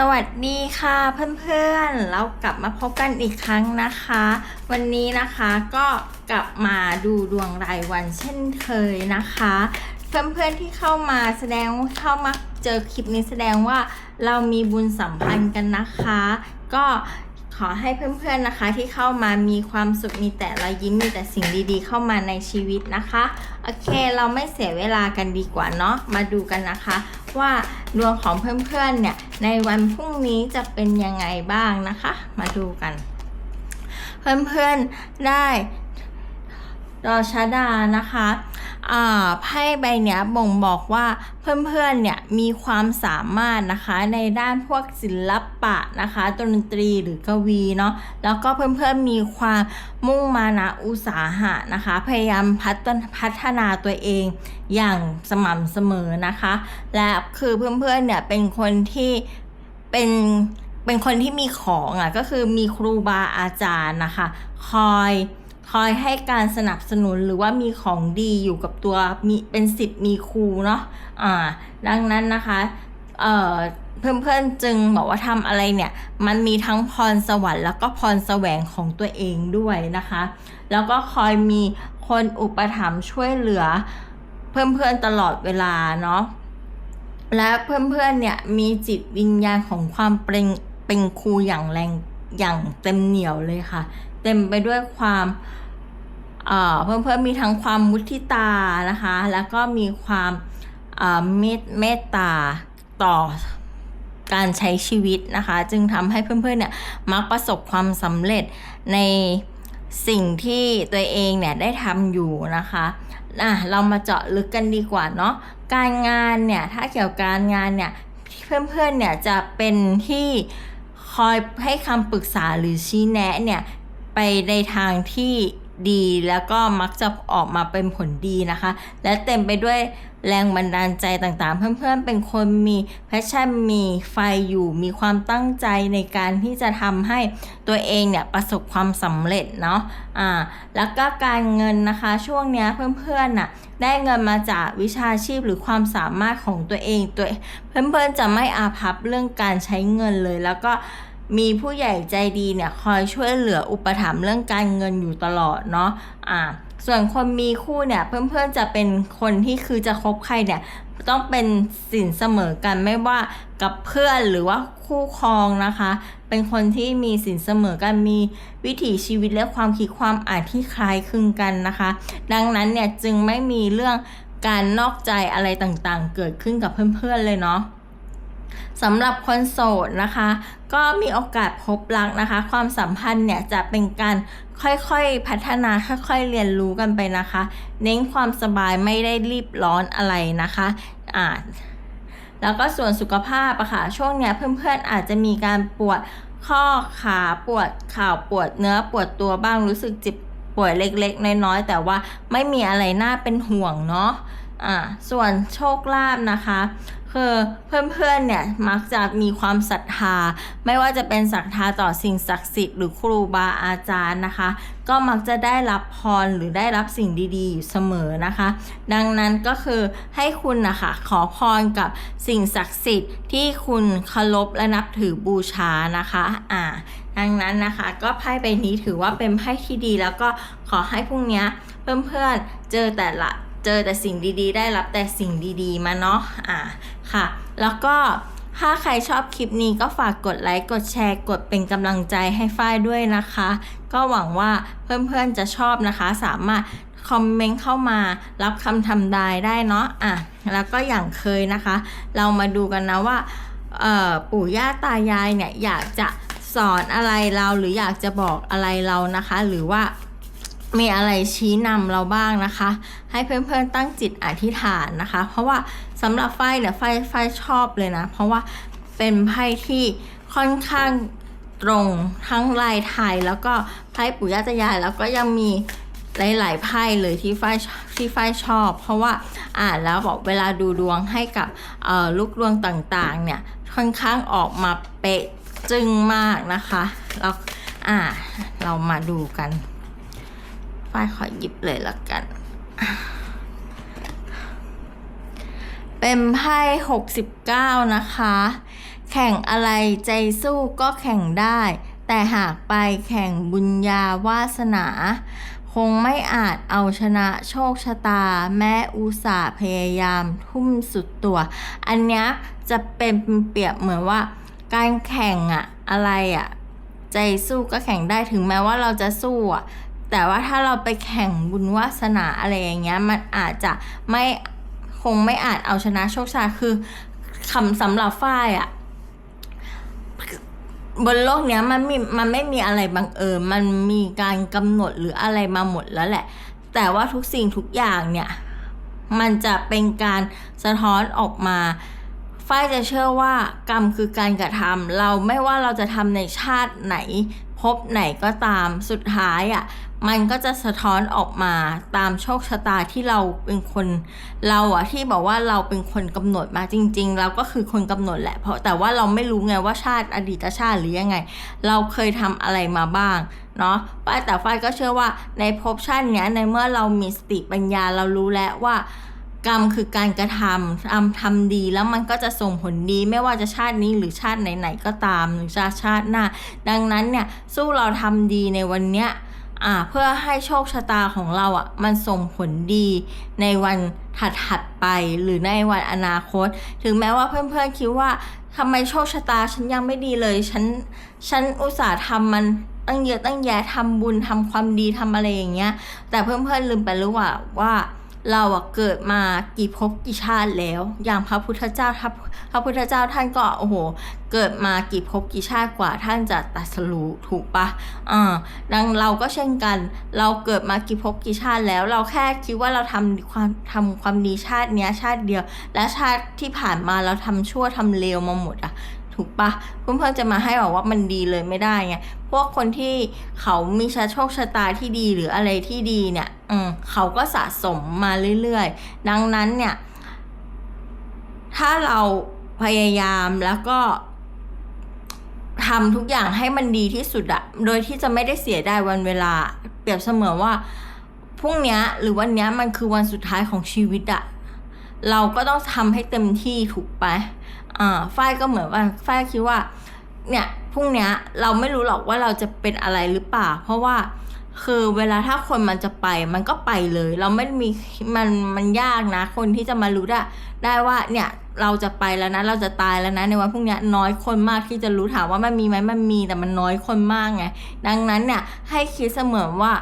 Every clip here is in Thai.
สวัสดีค่ะเพื่อนๆ เรากลับมาพบกันอีกครั้งนะคะ วันนี้นะคะก็กลับมาดูดวงรายวันเช่นเคยนะคะ เพื่อนๆที่เข้ามาแสดงเข้ามาเจอคลิปนี้แสดงว่าเรามีบุญสัมพันธ์กันนะคะ ก็ ขอให้เพื่อนๆนะคะที่เข้ามามีความสุขมีแต่รอยยิ้มมีแต่สิ่งดีๆ เข้ามาในชีวิตนะคะ โอเคเราไม่เสียเวลากันดีกว่าเนาะมาดูกันนะคะ ว่าดวงของเพื่อนๆเนี่ยในวันพรุ่งนี้จะเป็นยังไงบ้างนะคะ มาดูกัน เพื่อนๆได้ ดอชาดานะคะไพ่ใบเนี้ยบ่งบอกว่าเพื่อนๆเนี่ยมีความสามารถนะคะในด้านพวกศิลปะนะคะดนตรีหรือกวีเนาะแล้วก็เพื่อนๆมีความมุ่งมานะอุตสาหะนะคะ พยายามพัฒนพัฒนาตัวเองอย่างสม่ำเสมอนะคะ และคือเพื่อนๆเนี่ยเป็นคนที่เป็นเป็นคนที่มีของอะก็คือมีครูบาอาจารย์นะคะ คอย คอยให้การสนับสนุนหรือว่ามีของดีอยู่กับตัวมีเป็นสิทธิ์มีครูเนาะอ่า ดังนั้นนะคะเอ่อเพื่อนๆจึงบอกว่าทำอะไรเนี่ย มันมีทั้งพรสวรรค์แล้วก็พรแสวงของตัวเองด้วยนะคะ แล้วก็คอยมีคนอุปถัมภ์ช่วยเหลือเพื่อนๆตลอดเวลาเนาะและเพื่อนๆเนี่ยมีจิตวิญญาณของความเป็นเป็นครูอย่างแรงอย่างเต็มเหนียวเลยค่ะ เต็มไปด้วยความเอ่อเพื่อนๆมีทั้งความมุทิตานะคะ แล้วก็มีความเอ่อเมตเมตตาต่อการใช้ชีวิตนะคะ จึงทำให้เพื่อนๆเนี่ยมักประสบความสำเร็จในสิ่งที่ตัวเองเนี่ยได้ทำอยู่นะคะอะเรามาเจาะลึกกันดีกว่าเนาะการงานเนี่ยถ้าเกี่ยวกับการงานเนี่ยเพื่อนๆเนี่ยจะเป็นที่คอยให้คำปรึกษาหรือชี้แนะเนี่ย ไปในทางที่ดีแล้วก็มักจะออกมาเป็นผลดีนะคะ และเต็มไปด้วยแรงบันดาลใจต่างๆ เพื่อนๆ เป็นคนมีแพชชั่นมีไฟอยู่มีความตั้งใจในการที่จะทำให้ตัวเองเนี่ยประสบความสำเร็จเนาะอ่าแล้วก็การเงินนะคะช่วงเนี้ยเพื่อนๆน่ะได้เงินมาจากวิชาชีพหรือความสามารถของตัวเองตัวเพื่อนๆจะไม่อาภัพเรื่องการใช้เงินเลยแล้วก็ มีผู้ใหญ่ใจดีเนี่ยคอยช่วยเหลืออุปถัมภ์เรื่องการเงินอยู่ตลอดเนาะอ่าส่วนคนมีคู่เนี่ยเพื่อนๆจะเป็นคนที่คือจะคบใครเนี่ยต้องเป็นสินเสมอกันไม่ว่ากับเพื่อนหรือว่าคู่ครองนะคะ เป็นคนที่มีสินเสมอกันมีวิถีชีวิตและความคิดความอ่านที่คล้ายคลึงกันนะคะ ดังนั้นเนี่ยจึงไม่มีเรื่องการนอกใจอะไรต่างๆ เกิดขึ้นกับเพื่อนๆเลยเนาะ สำหรับคนโสดนะคะ ก็มีโอกาสพบรักนะคะ ความสัมพันธ์เนี่ยจะเป็นการค่อยๆพัฒนาค่อยๆเรียนรู้กันไปนะคะ เน้นความสบายไม่ได้รีบร้อนอะไรนะคะอ่าแล้วก็ส่วนสุขภาพอะค่ะช่วงเนี้ยเพื่อนๆอาจจะมีการปวดข้อขาปวดข่าวปวดเนื้อปวดตัวบ้างรู้สึกจ็บป่วยเล็กๆ น้อยๆแต่ว่าไม่มีอะไรน่าเป็นห่วงเนาะ อ่าส่วนโชคลาภนะคะคือเพื่อนๆเนี่ยมักจะมีความศรัทธา ไม่ว่าจะเป็นศรัทธาต่อสิ่งศักดิ์สิทธิ์หรือครูบาอาจารย์นะคะ ก็มักจะได้รับพรหรือได้รับสิ่งดีๆอยู่เสมอนะคะ ดังนั้นก็คือให้คุณนะคะขอพรกับสิ่งศักดิ์สิทธิ์ที่คุณเคารพและนับถือบูชานะคะอ่าดังนั้นนะคะก็ไพ่ใบนี้ถือว่าเป็นไพ่ที่ดี แล้วก็ขอให้พรุ่งนี้เพื่อนๆเจอแต่ละ เจอแต่สิ่งดีๆ ได้รับแต่สิ่งดีๆ มาเนาะอ่าค่ะ แล้วก็ถ้าใครชอบคลิปนี้ก็ฝากกดไลค์ กดแชร์ กดเป็นกำลังใจให้ฝ้ายด้วยนะคะ ก็หวังว่าเพื่อนๆจะชอบนะคะ สามารถคอมเมนต์เข้ามารับคำทำนายได้เนาะอะแล้วก็อย่างเคยนะคะ เรามาดูกันนะว่าปู่ย่าตายายเนี่ยอยากจะสอนอะไรเราหรืออยากจะบอกอะไรเรานะคะ หรือว่า มีอะไรชี้นำเราบ้างนะคะ ให้เพื่อนๆตั้งจิตอธิษฐานนะคะ เพราะว่าสำหรับไฟเนี่ยไฟไฟชอบเลยนะ เพราะว่าเป็นไพ่ที่ค่อนข้างตรงทั้งลายไทยแล้วก็ไพ่ปู่ย่าตายายแล้วก็ยังมีหลายๆไพ่เลยที่ไฟที่ไฟชอบ เพราะว่าอ่านแล้วบอกเวลาดูดวงให้กับลูกดวงต่างๆเนี่ยค่อนข้างออกมาเป๊ะจึงมากนะคะแล้วอ่าเรามาดูกัน ฝ้ายขอหยิบเลยละกัน เป็นไพ่หกสิบเก้านะคะ แข่งอะไรใจสู้ก็แข่งได้ แต่หากไปแข่งบุญญาวาสนา คงไม่อาจเอาชนะโชคชะตา แม้อุตส่าห์พยายามทุ่มสุดตัว อันนี้จะเป็นเปรียบเหมือนว่า การแข่งอะอะไรอะใจสู้ก็แข่งได้ถึงแม้ว่าเราจะสู้อะ แต่ว่าถ้าเราไปแข่งบุญวาสนาอะไรอย่างเงี้ย มันอาจจะไม่คงไม่อาจเอาชนะโชคชะตาคือคำสำหรับฝ้ายอะบนโลกเนี้ยมันมีมันไม่มีอะไรบังเอิญมันมีการกำหนดหรืออะไรมาหมดแล้วแหละ แต่ว่าทุกสิ่งทุกอย่างเนี่ย มันจะเป็นการสะท้อนออกมาฝ้ายจะเชื่อว่ากรรมคือการกระทำเราไม่ว่าเราจะทำในชาติไหน พบไหนก็ตามสุดท้ายอะ่ะ มันก็จะสะท้อนออกมาตามโชคชะตาที่เราเป็นคนเราอะที่บอกว่าเราเป็นคนกำหนดมาจริง ๆ เราก็คือคนกำหนดแหละ เพราะแต่ว่าเราไม่รู้ไงว่าชาติอดีตชาติหรือยังไง เราเคยทำอะไรมาบ้างเนาะฝ้ายแต่ฝ้ายก็เชื่อว่าในภพชาติเนี้ยในเมื่อเรามีสติปัญญาเรารู้แล้วว่ากรรมคือการกระทำทำทำดีแล้วมันก็จะส่งผลดีไม่ว่าจะชาตินี้หรือชาติไหนๆก็ตามหรือชาติชาติหน้า ดังนั้นเนี่ยสู้เราทำดีในวันเนี้ย อ่าเพื่อให้โชคชะตาของเราอะมันส่งผลดีในวันถัดๆไปหรือในวันอนาคต ถึงแม้ว่าเพื่อนๆคิดว่าทำไมโชคชะตาฉันยังไม่ดีเลย ฉันฉันอุตส่าห์ทำมันตั้งเยอะตั้งแยะทำบุญทำความดีทำอะไรอย่างเงี้ย แต่เพื่อนๆลืมไปหรือว่าว่า เราอะเกิดมากี่ภพกี่ชาติแล้ว อย่างพระพุทธเจ้าพระพุทธเจ้าท่านก็โอ้โห เกิดมากี่ภพกี่ชาติกว่าท่านจะตรัสรู้ถูกปะอ่าดังเราก็เช่นกัน เราเกิดมากี่ภพกี่ชาติแล้ว เราแค่คิดว่าเราทำความทำความดีชาติเนี้ยชาติเดียว และชาติที่ผ่านมาเราทำชั่วทำเลวมาหมดอะ ถูกปะเพื่อนๆจะมาให้บอกว่ามันดีเลยไม่ได้ไงพวกคนที่เขามีชะโชคชะตาที่ดีหรืออะไรที่ดีเนี่ยอืมเขาก็สะสมมาเรื่อยๆ ดังนั้นเนี่ย ถ้าเราพยายามแล้วก็ทำทุกอย่างให้มันดีที่สุดอะโดยที่จะไม่ได้เสียดายวันเวลา เปรียบเสมือนว่าพรุ่งนี้หรือวันนี้มันคือวันสุดท้ายของชีวิตอะเราก็ต้องทำให้เต็มที่ถูกปะ อ่าฝ้ายก็เหมือนว่าฝ้ายคิดว่า เนี่ยพรุ่งนี้เราไม่รู้หรอกว่าเราจะเป็นอะไรหรือเปล่า เพราะว่าคือเวลาถ้าคนมันจะไปมันก็ไปเลย เราไม่มีมันมันยากนะ คนที่จะมารู้ได้ได้ว่าเนี่ยเราจะไปแล้วนะ เราจะตายแล้วนะ ในวันพรุ่งนี้น้อยคนมากที่จะรู้ถามว่ามันมีไหมมันมีแต่มันน้อยคนมากไงดังนั้นเนี่ยให้คิดเสมอว่า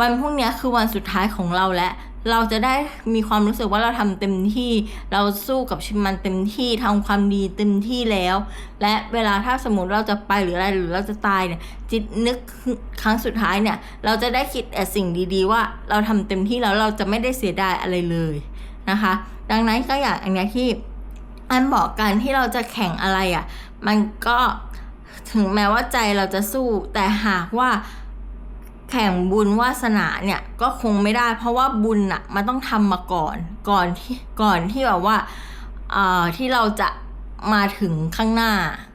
วันพรุ่งนี้คือวันสุดท้ายของเราแล้วเราจะได้มีความรู้สึกว่าเราทำเต็มที่ เราสู้กับชีวิตมันเต็มที่ทำความดีเต็มที่แล้ว และเวลาถ้าสมมติเราจะไปหรืออะไรหรือเราจะตายเนี่ย จิตนึกครั้งสุดท้ายเนี่ย เราจะได้คิดแต่สิ่งดีๆ ว่าเราทำเต็มที่แล้วเราจะไม่ได้เสียดายอะไรเลยนะคะ ดังนั้นก็อย่างอันนี้ที่อันบอกกันที่เราจะแข่งอะไรอะ่ะ มันก็ถึงแม้ว่าใจเราจะสู้แต่หากว่า แข่งบุญวาสนาเนี่ยก็คงไม่ได้ เพราะว่าบุญอะมันต้องทำมาก่อนก่อนที่ก่อนที่แบบว่าอ่อที่เราจะมาถึงข้างหน้า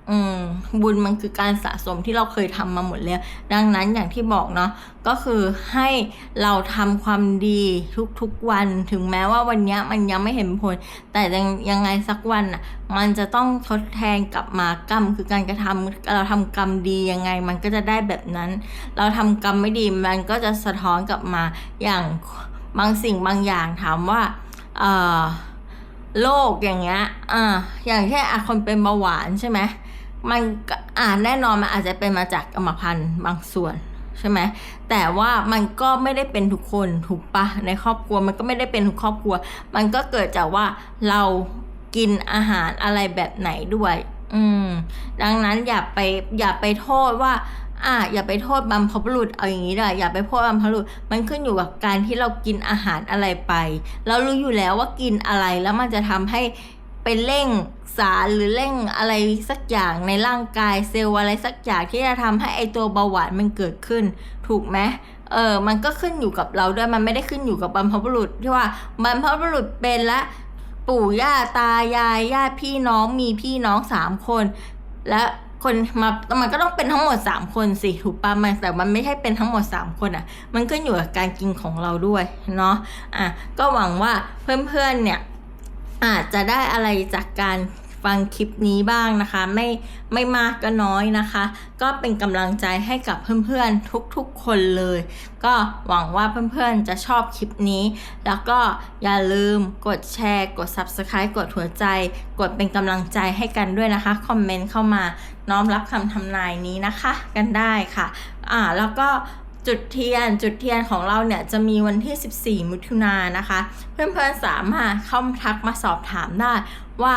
อืมบุญมันคือการสะสมที่เราเคยทำมาหมดแล้ว ดังนั้นอย่างที่บอกเนาะก็คือให้เราทำความดีทุกๆวันถึงแม้ว่าวันนี้มันยังไม่เห็นผล แต่ยังยังไงสักวันอะมันจะต้องทดแทนกลับมากรรม คือการกระทำเราทำกรรมดียังไง มันก็จะได้แบบนั้น เราทำกรรมไม่ดีมันก็จะสะท้อนกลับมาอย่างบางสิ่งบางอย่างถามว่าเอ่อโรคอย่างเงี้ยอ่าอย่างแค่อคนเป็นเบาหวานใช่ไหม มันอ่าแน่นอนมันอาจจะเป็นมาจากกรรมพันธุ์บางส่วนใช่ไหมแต่ว่ามันก็ไม่ได้เป็นทุกคนถูกปะในครอบครัวมันก็ไม่ได้เป็นทุกครอบครัว มันก็เกิดจากว่าเรากินอาหารอะไรแบบไหนด้วย อืม ดังนั้นอย่าไปอย่าไปโทษว่า อะอย่าไปโทษบรรพบุรุษเอาอย่างนี้เลยอย่าไปโทษบรรพบุรุษมันขึ้นอยู่กับการที่เรากินอาหารอะไรไป เรารู้อยู่แล้วว่ากินอะไรแล้วมันจะทำให้ เร่งสารหรือเร่งอะไรสักอย่างในร่างกายเซลล์อะไรสักอย่างที่จะทำให้ไอตัวเบาหวานมันเกิดขึ้น ถูกไหมเออ มันก็ขึ้นอยู่กับเราด้วย มันไม่ได้ขึ้นอยู่กับบรรพบุรุษที่ว่าบรรพบุรุษเป็นละปู่ย่าตายายญาติพี่น้องมีพี่น้องสามคน และคนมามันก็ต้องเป็นทั้งหมดสามคนสิถูกปะมันแต่มันไม่ใช่เป็นทั้งหมดสามคนอะ มันขึ้นอยู่กับการกินของเราด้วยเนาะอะก็หวังว่าเพื่อนๆเนี่ย อาจจะได้อะไรจากการฟังคลิปนี้บ้างนะคะ ไม่ไม่มากก็น้อยนะคะ ก็เป็นกำลังใจให้กับเพื่อนๆทุกๆคนเลย ก็หวังว่าเพื่อนๆจะชอบคลิปนี้ แล้วก็อย่าลืมกดแชร์ กด Subscribe กดหัวใจ กดเป็นกำลังใจให้กันด้วยนะคะ คอมเมนต์เข้ามาน้อมรับคำทำนายนี้นะคะ กันได้ค่ะ อ่าแล้วก็ จุดเทียนจุดเทียนของเราเนี่ยจะมีวันที่ 14 มิถุนายนนะคะ เพื่อนๆสามารถเข้าทักมาสอบถามได้ว่า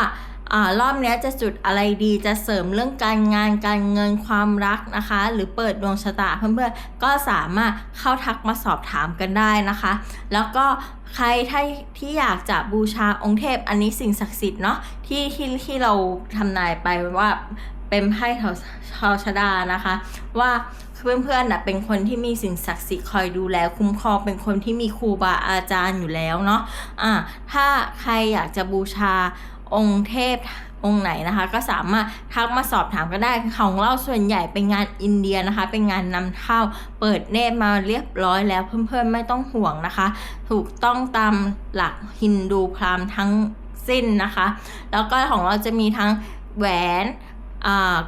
อรอบนี้จะจุดอะไรดีจะเสริมเรื่องการงานการเงินความรักนะคะ หรือเปิดดวงชะตาเพื่อนๆก็สามารถเข้าทักมาสอบถามกันได้นะคะ แล้วก็ใครที่ที่อยากจะบูชาองค์เทพอันนี้สิ่งศักดิ์สิทธิ์เนาะที่ที่ที่เราทำนายไปว่าเป็นไพ่เทาเทาชดานะคะ ว่า เพื่อนๆนะเป็นคนที่มีสิ่งศักดิ์สิทธิ์คอยดูแลคุ้มครองเป็นคนที่มีครูบาอาจารย์อยู่แล้วเนาะอ่าถ้าใครอยากจะบูชาองค์เทพองค์ไหนนะคะก็สามารถทักมาสอบถามก็ได้ของเราส่วนใหญ่เป็นงานอินเดียนะคะ เป็นงานนำเข้าเปิดเนตรมาเรียบร้อยแล้วเพื่อนๆไม่ต้องห่วงนะคะ ถูกต้องตามหลักฮินดูพราหมณ์ทั้งสิ้นนะคะ แล้วก็ของเราจะมีทั้งแหวน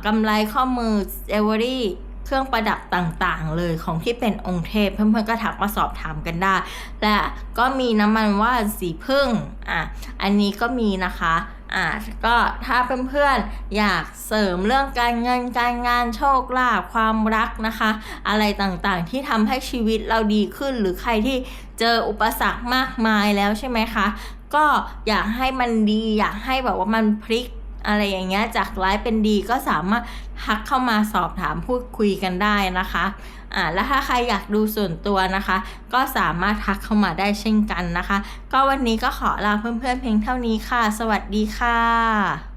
กำไรข้อมือเจวเวอรี่ เครื่องประดับต่างๆ เลยของที่เป็นองค์เทพ เพื่อนๆก็ทักมาสอบถามกันได้ และก็มีน้ำมันว่านสีพึ่งอะอันนี้ก็มีนะคะอะก็ถ้าเพื่อนๆอยากเสริมเรื่องการเงินการงานโชคลาภความรักนะคะ อะไรต่างๆที่ทำให้ชีวิตเราดีขึ้น หรือใครที่เจออุปสรรคมากมายแล้วใช่ไหมคะ ก็อยากให้มันดีอยากให้แบบว่ามันพลิก อะไรอย่างเงี้ยจากร้ายเป็นดีก็สามารถทักเข้ามาสอบถามพูดคุยกันได้นะคะอ่าและถ้าใครอยากดูส่วนตัวนะคะ ก็สามารถทักเข้ามาได้เช่นกันนะคะ ก็วันนี้ก็ขอลาเพื่อนๆเพียงเท่านี้ค่ะ สวัสดีค่ะ